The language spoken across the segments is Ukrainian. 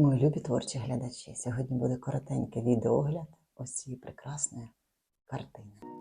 Мої любі творчі глядачі, сьогодні буде коротенький відеогляд ось цієї прекрасної картини.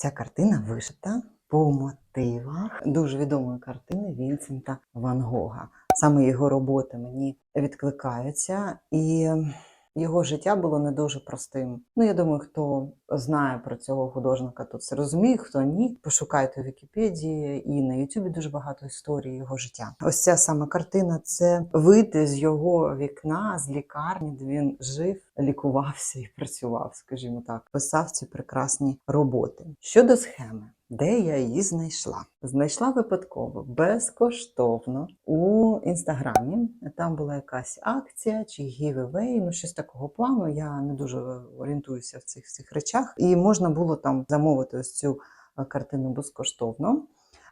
Ця картина вишита по мотивах дуже відомої картини Вінсента Ван Гога. Саме його роботи мені відкликаються, і його життя було не дуже простим. Ну, я думаю, хто знає про цього художника, то це розуміє, хто ні. Пошукайте у Вікіпедії і на Ютубі дуже багато історій його життя. Ось ця саме картина це вийти з його вікна, з лікарні, де він жив, лікувався і працював, скажімо так, писав ці прекрасні роботи. Щодо схеми. Де я її знайшла? Знайшла випадково безкоштовно у інстаграмі. Там була якась акція чи гівевей, ну щось такого плану. Я не дуже орієнтуюся в цих всіх речах, і можна було там замовити ось цю е, картину безкоштовно.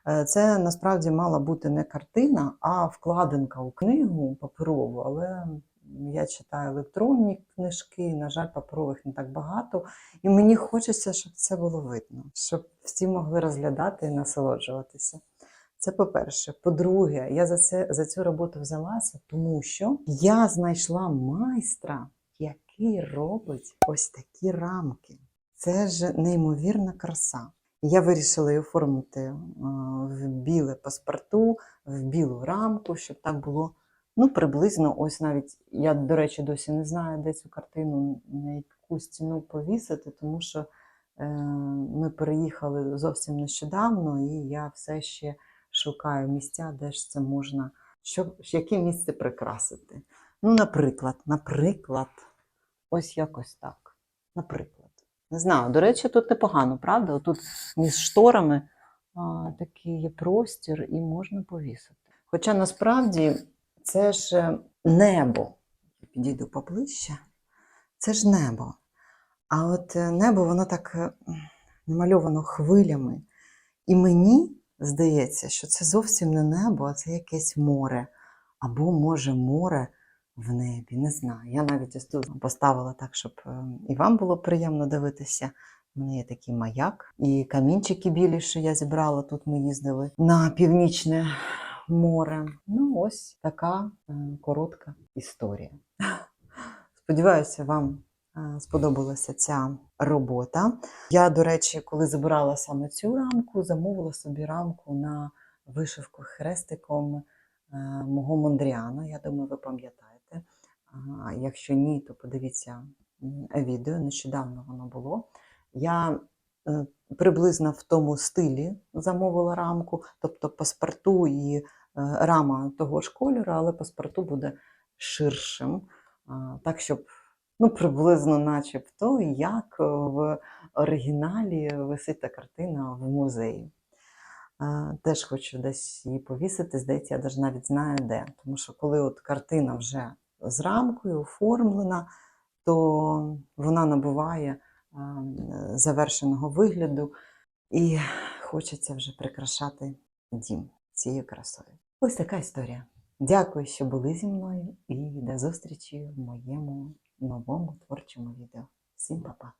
Е, Це насправді мала бути не картина, а вкладинка у книгу паперову, але я читаю електронні книжки, на жаль, паперових не так багато. І мені хочеться, щоб це було видно, щоб всі могли розглядати і насолоджуватися. Це по-перше. По-друге, я за, це, за цю роботу взялася, тому що я знайшла майстра, який робить ось такі рамки. Це ж неймовірна краса. Я вирішила її оформити в біле паспорту, в білу рамку, щоб так було ну, приблизно. Ось навіть я, до речі, досі не знаю, де цю картину на яку стіну повісити, тому що е, ми переїхали зовсім нещодавно, і я все ще шукаю місця, де ж це можна, щоб яке місце прикрасити. Ну, наприклад, наприклад, ось якось так. Наприклад. Не знаю, до речі, тут непогано, правда? Тут між шторами а, такий є простір і можна повісити. Хоча насправді це ж е, небо. Підійду поближче. Це ж небо. А от е, небо, воно так е, намальовано хвилями. І мені здається, що це зовсім не небо, а це якесь море. Або, може, море в небі. Не знаю. Я навіть ось тут поставила так, щоб і вам було приємно дивитися. У мене є такий маяк, і камінчики білі, що я зібрала. Тут ми їздили на північне море. Ну, ось така е, коротка історія. Сподіваюся, вам е, сподобалася ця робота. Я, до речі, коли забирала саме цю рамку, замовила собі рамку на вишивку хрестиком е, мого Мондріана. Я думаю, ви пам'ятаєте. Якщо ні, то подивіться відео. Нещодавно воно було. Я приблизно в тому стилі замовила рамку, тобто паспорту і е, рама того ж кольору, але паспорту буде ширшим, так щоб ну, приблизно начебто, як в оригіналі висить та картина в музеї. Теж хочу десь її повісити, здається, я даже навіть знаю де. Тому що коли от картина вже з рамкою оформлена, то вона набуває завершеного вигляду, і хочеться вже прикрашати дім цією красою. Ось така історія. Дякую, що були зі мною, і до зустрічі в моєму новому творчому відео. Всім па-па!